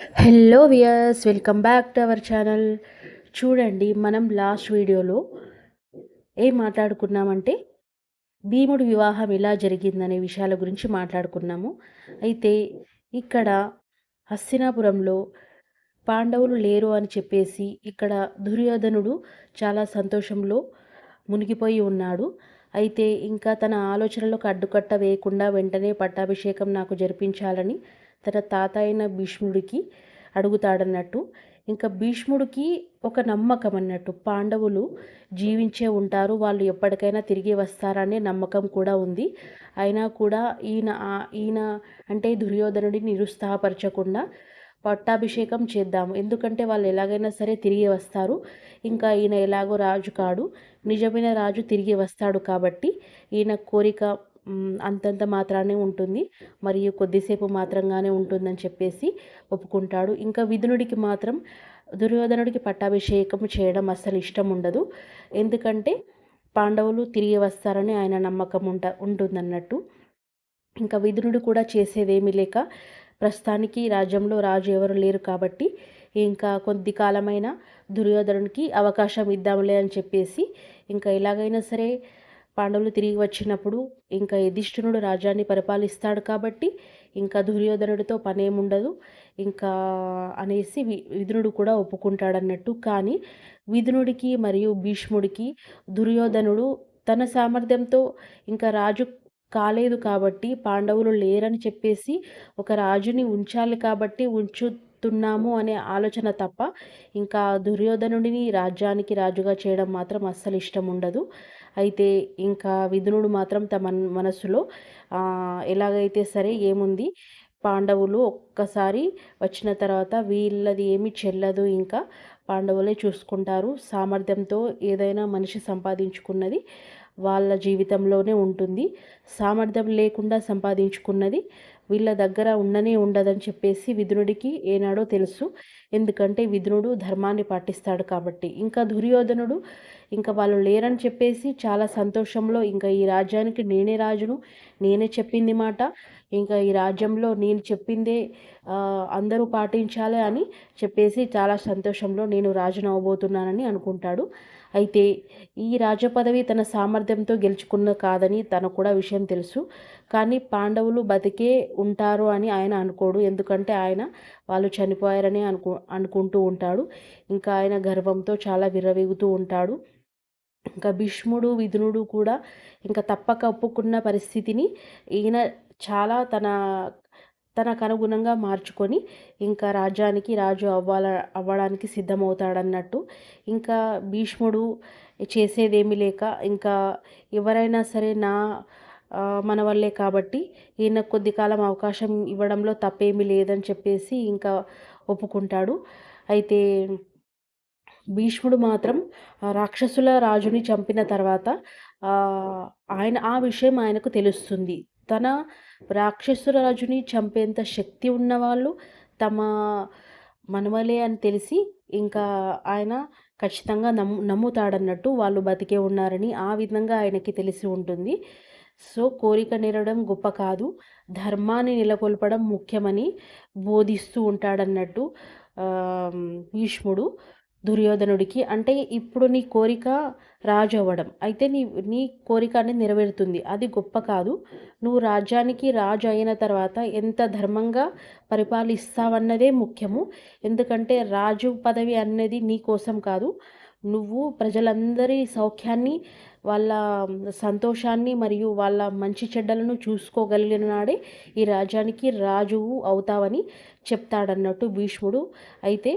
Hello viewers welcome back to our channel చూడండి మనం last వీడియోలో ఏం మాట్లాడుకున్నామంటే భీముడి వివాహం ఎలా జరిగిందనే విషయాల గురించి మాట్లాడుకున్నాము. అయితే ఇక్కడ హస్తినాపురంలో పాండవులు లేరు అని చెప్పేసి ఇక్కడ దుర్యోధనుడు చాలా సంతోషంలో మునిగిపోయి ఉన్నాడు. అయితే ఇంకా తన ఆలోచనలకు అడ్డుకట్ట వేయకుండా వెంటనే పట్టాభిషేకం నాకు జరిపించాలని తన తాత అయిన భీష్ముడికి అడుగుతాడన్నట్టు. ఇంకా భీష్ముడికి ఒక నమ్మకం అన్నట్టు. పాండవులు జీవించే ఉంటారు వాళ్ళు ఎప్పటికైనా తిరిగి వస్తారనే నమ్మకం కూడా ఉంది. అయినా కూడా ఈయన ఈయన అంటే దుర్యోధనుడిని నిరుత్సాహపరచకుండా పట్టాభిషేకం చేద్దాము. ఎందుకంటే వాళ్ళు ఎలాగైనా సరే తిరిగి వస్తారు. ఇంకా ఈయన ఎలాగో రాజు కాడు. నిజమైన రాజు తిరిగి వస్తాడు కాబట్టి ఈయన కోరిక అంతంత మాత్రానే ఉంటుంది. మరియు కొద్దిసేపు మాత్రంగానే ఉంటుందని చెప్పేసి ఒప్పుకుంటాడు. ఇంకా విధునుడికి మాత్రం దుర్యోధనుడికి పట్టాభిషేకం చేయడం అస్సలు ఇష్టం ఉండదు. ఎందుకంటే పాండవులు తిరిగి వస్తారని ఆయన నమ్మకం ఉంట ఉంటుందన్నట్టు. ఇంకా విధునుడు కూడా చేసేదేమీ లేక ప్రస్తుతానికి రాజ్యంలో రాజు ఎవరు లేరు కాబట్టి ఇంకా కొద్ది కాలమైన దుర్యోధనుడికి అవకాశం ఇద్దాంలే అని చెప్పేసి ఇంకా ఎలాగైనా సరే పాండవులు తిరిగి వచ్చినప్పుడు ఇంకా యుధిష్ఠునుడు రాజ్యాన్ని పరిపాలిస్తాడు కాబట్టి ఇంకా దుర్యోధనుడితో పనేముండదు. ఇంకా అనేసి వి విధునుడు కూడా ఒప్పుకుంటాడన్నట్టు. కానీ విధునుడికి మరియు భీష్ముడికి దుర్యోధనుడు తన సామర్థ్యంతో ఇంకా రాజు కాలేదు కాబట్టి పాండవులు లేరని చెప్పేసి ఒక రాజుని ఉంచాలి కాబట్టి ఉంచు ఉంచుతున్నాము అనే ఆలోచన తప్ప ఇంకా దుర్యోధనుడిని రాజ్యానికి రాజుగా చేయడం మాత్రం అస్సలు ఇష్టం ఉండదు. అయితే ఇంకా విధునుడు మాత్రం తమ మనసులో ఎలాగైతే సరే ఏముంది? పాండవులు ఒక్కసారి వచ్చిన తర్వాత వీళ్ళది ఏమి చెల్లదు. ఇంకా పాండవులే చూసుకుంటారు. సామర్థ్యంతో ఏదైనా మనిషి సంపాదించుకున్నది వాళ్ళ జీవితంలోనే ఉంటుంది. సామర్థ్యం లేకుండా సంపాదించుకున్నది వీళ్ళ దగ్గర ఉండనే ఉండదని చెప్పేసి విధునుడికి ఏనాడో తెలుసు. ఎందుకంటే విధునుడు ధర్మాన్ని పాటిస్తాడు కాబట్టి. ఇంకా దుర్యోధనుడు ఇంకా వాళ్ళు లేరని చెప్పేసి చాలా సంతోషంలో ఇంకా ఈ రాజ్యానికి నేనే రాజును నేనే చెప్పింది మాట. ఇంకా ఈ రాజ్యంలో నేను చెప్పిందే అందరూ పాటించాలి అని చెప్పేసి చాలా సంతోషంలో నేను రాజును అవ్వబోతున్నానని అనుకుంటాడు. అయితే ఈ రాజపదవి తన సామర్థ్యంతో గెలుచుకున్న కాదని తనకు కూడా విషయం తెలుసు. కానీ పాండవులు బతికే ఉంటారు అని ఆయన అనుకోడు. ఎందుకంటే ఆయన వాళ్ళు చనిపోయారని అనుకు అనుకుంటూ ఉంటాడు. ఇంకా ఆయన గర్వంతో చాలా విర్రవీగుతూ ఉంటాడు. ఇంకా భీష్ముడు విధునుడు కూడా ఇంకా తప్పక ఒప్పుకున్న పరిస్థితిని ఈయన చాలా తన తనకు అనుగుణంగా మార్చుకొని ఇంకా రాజ్యానికి రాజు అవ్వాల అవ్వడానికి సిద్ధమవుతాడన్నట్టు. ఇంకా భీష్ముడు చేసేదేమీ లేక ఇంకా ఎవరైనా సరే నా మన వల్లే కాబట్టి ఈయన కొద్ది కాలం అవకాశం ఇవ్వడంలో తప్పేమీ లేదని చెప్పేసి ఇంకా ఒప్పుకుంటాడు. అయితే భీష్ముడు మాత్రం రాక్షసుల రాజుని చంపిన తర్వాత ఆయన ఆ విషయం ఆయనకు తెలుస్తుంది. తన రాక్షసుల రాజుని చంపేంత శక్తి ఉన్నవాళ్ళు తమ మనవలే అని తెలిసి ఇంకా ఆయన ఖచ్చితంగా నమ్ము నమ్ముతాడన్నట్టు వాళ్ళు బతికే ఉన్నారని ఆ విధంగా ఆయనకి తెలిసి ఉంటుంది. సో కోరిక నెరడం గొప్ప కాదు. ధర్మాన్ని నెలకొల్పడం ముఖ్యమని బోధిస్తూ ఉంటాడన్నట్టు భీష్ముడు దుర్యోధనుడికి. అంటే ఇప్పుడు నీ కోరిక రాజు అవ్వడం అయితే నీ నీ కోరిక అనేది నెరవేరుతుంది. అది గొప్ప కాదు. నువ్వు రాజ్యానికి రాజు అయిన తర్వాత ఎంత ధర్మంగా పరిపాలిస్తావన్నదే ముఖ్యము. ఎందుకంటే రాజు పదవి అన్నది నీ కోసం కాదు. నువ్వు ప్రజలందరి సౌఖ్యాన్ని వాళ్ళ సంతోషాన్ని మరియు వాళ్ళ మంచి చెడ్డలను చూసుకోగలిగిన నాడే ఈ రాజ్యానికి రాజువు అవుతావని చెప్తాడన్నట్టు భీష్ముడు. అయితే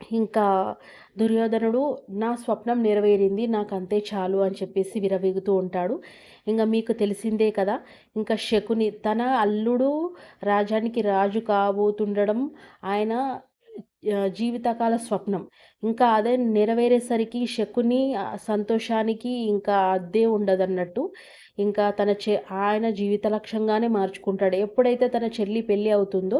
ఇంకా దుర్యోధనుడు నా స్వప్నం నెరవేరింది నాకు అంతే చాలు అని చెప్పేసి విరవీగుతూ ఉంటాడు. ఇంకా మీకు తెలిసిందే కదా ఇంకా శకుని తన అల్లుడు రాజానికి రాజు కాబోతుండడం ఆయన జీవితకాల స్వప్నం. ఇంకా అదే నెరవేరేసరికి శకుని సంతోషానికి ఇంకా అద్దే ఉండదన్నట్టు ఇంకా తన చె ఆయన జీవిత లక్ష్యంగానే మార్చుకుంటాడు. ఎప్పుడైతే తన చెల్లి పెళ్ళి అవుతుందో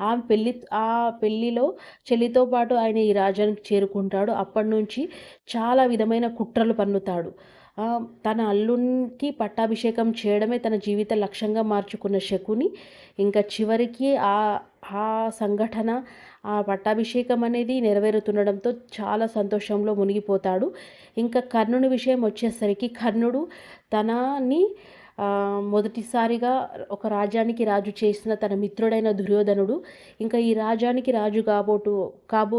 ఆ పెళ్ళి ఆ పెళ్ళిలో చెల్లితో పాటు ఆయన ఈ రాజ్యానికి చేరుకుంటాడు. అప్పటి నుంచి చాలా విధమైన కుట్రలు పన్నుతాడు. తన అల్లునికి పట్టాభిషేకం చేయడమే తన జీవిత లక్ష్యంగా మార్చుకున్న శకుని. ఇంకా చివరికి ఆ ఆ సంఘటన ఆ పట్టాభిషేకం అనేది నెరవేరుతుండడంతో చాలా సంతోషంలో మునిగిపోతాడు. ఇంకా కర్ణుని విషయం వచ్చేసరికి కర్ణుడు తనని మొదటిసారిగా ఒక రాజ్యానికి రాజు చేసిన తన మిత్రుడైన దుర్యోధనుడు. ఇంకా ఈ రాజ్యానికి రాజు కాబోటు కాబో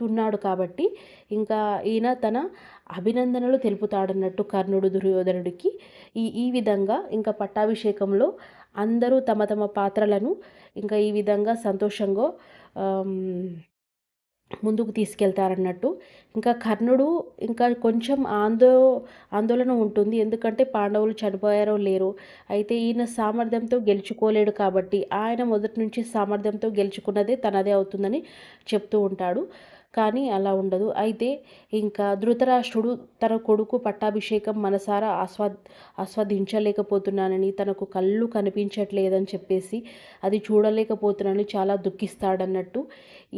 తున్నాడు కాబట్టి ఇంకా ఈయన తన అభినందనలు తెలుపుతాడన్నట్టు కర్ణుడు దుర్యోధనుడికి. ఈ ఈ విధంగా ఇంకా పట్టాభిషేకంలో అందరూ తమ తమ పాత్రలను ఇంకా ఈ విధంగా సంతోషంగా ముందుకు తీసుకెళ్తారన్నట్టు. ఇంకా కర్ణుడు ఇంకా కొంచెం ఆందో ఆందోళన ఉంటుంది. ఎందుకంటే పాండవులు చనిపోయారో లేరు అయితే ఈయన సామర్థ్యంతో గెలుచుకోలేడు కాబట్టి ఆయన మొదటి నుంచి సామర్థ్యంతో గెలుచుకున్నదే తనదే అవుతుందని చెప్తూ ఉంటాడు. కానీ అలా ఉండదు. అయితే ఇంకా ధృతరాష్ట్రుడు తన కొడుకు పట్టాభిషేకం మనసారా ఆస్వా ఆస్వాదించలేకపోతున్నానని తనకు కళ్ళు కనిపించట్లేదని చెప్పేసి అది చూడలేకపోతున్నానని చాలా దుఃఖిస్తాడన్నట్టు.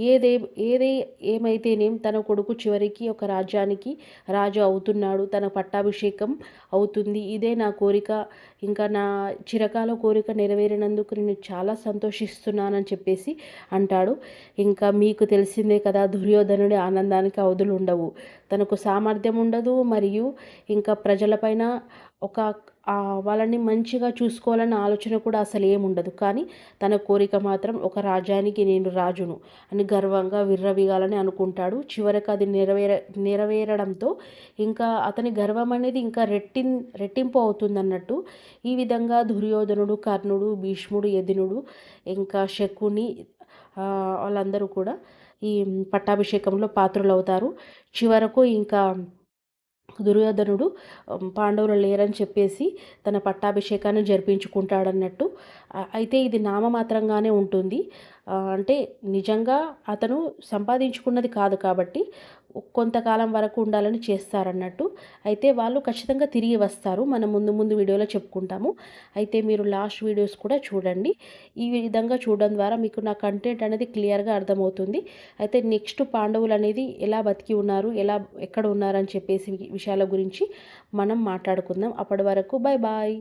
ఏదే ఏదే ఏమైతేనేం తన కొడుకు చివరికి ఒక రాజ్యానికి రాజు అవుతున్నాడు. తన పట్టాభిషేకం అవుతుంది. ఇదే నా కోరిక. ఇంకా నా చిరకాల కోరిక నెరవేరినందుకు నేను చాలా సంతోషిస్తున్నానని చెప్పేసి అంటాడు. ఇంకా మీకు తెలిసిందే కదా దుర్యోధనుడి ఆనందానికి అవధులు ఉండవు. తనకు సామర్థ్యం ఉండదు మరియు ఇంకా ప్రజలపైన ఒక వాళ్ళని మంచిగా చూసుకోవాలన్న ఆలోచన కూడా అసలు ఏముండదు కానీ తన కోరిక మాత్రం ఒక రాజ్యానికి నేను రాజును అని గర్వంగా విర్రవీగాలని అనుకుంటాడు. చివరికి అది నెరవేర నెరవేరడంతో ఇంకా అతని గర్వం అనేది ఇంకా రెట్టిం రెట్టింపు అవుతుందన్నట్టు ఈ విధంగా దుర్యోధనుడు కర్ణుడు భీష్ముడు యదినుడు ఇంకా శకుని వాళ్ళందరూ కూడా ఈ పట్టాభిషేకంలో పాత్రులవుతారు. చివరకు ఇంకా దుర్యోధనుడు పాండవులు లేరని చెప్పేసి తన పట్టాభిషేకాన్ని జరిపించుకుంటాడన్నట్టు. అయితే ఇది నామమాత్రంగానే ఉంటుంది. అంటే నిజంగా అతను సంపాదించుకున్నది కాదు కాబట్టి కొంతకాలం వరకు ఉండాలని చేస్తారన్నట్టు. అయితే వాళ్ళు ఖచ్చితంగా తిరిగి వస్తారు. మనం ముందు ముందు వీడియోలో చెప్పుకుంటాము. అయితే మీరు లాస్ట్ వీడియోస్ కూడా చూడండి. ఈ విధంగా చూడడం ద్వారా మీకు నా కంటెంట్ అనేది క్లియర్గా అర్థమవుతుంది. అయితే నెక్స్ట్ పాండవులు అనేది ఎలా బతికి ఉన్నారు ఎలా ఎక్కడ ఉన్నారని చెప్పేసి విషయాల గురించి మనం మాట్లాడుకుందాం. అప్పటి వరకు బాయ్ బాయ్